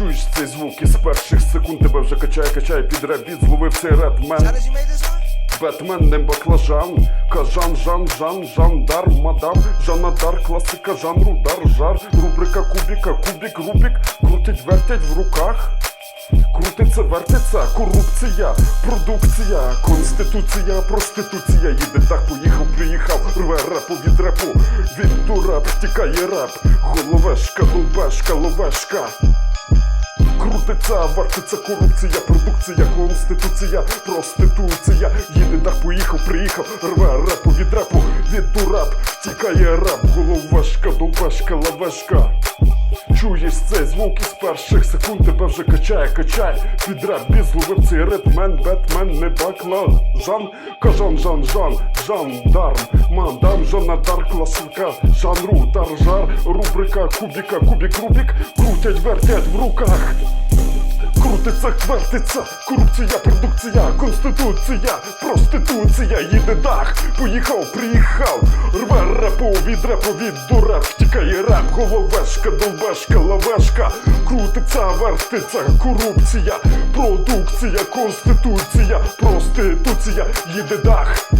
Чуєш цей звук із перших секунд тебе вже качає, качає під ребіт, зловив цей one? Бетмен не баклажан, кажан, жан, жан, жандар, мадам, Жанна Дар, класика жанру, дар, жар, рубрика кубіка, кубік, рубік, крутить, вертять в руках. Крутиться, вертиться, корупція, продукція, конституція, проституція. Їде так, поїхав, приїхав, рве репу від репу, від дурап, втікає реп, головешка, лобешка, ловешка. Крутиться, вертиться корупція, продукція, конституція, проституція. Їде дах, поїхав, приїхав, рве репу від репу, від дурап, тікає реп, головешка, довбашка, лавешка. Чуєш цей звук із перших секунд тебе вже качає, качає. Під реп зловив цей ритмен, бетмен, не баклан. Жан, кажан, жан, жан, жандарм. Мадам, Жанна Дар, класика Жанру, дар, жар, рубрика, кубіка, кубік, рубік Крутять, вертять в руках Крутиться, вертиться, корупція, продукція, конституція, проституція, їде дах, поїхав, приїхав, рве репу від репу від дуреп, втікає реп, головешка, довбешка, лавешка, крутиться, вертиться, корупція, продукція, конституція, проституція, їде дах.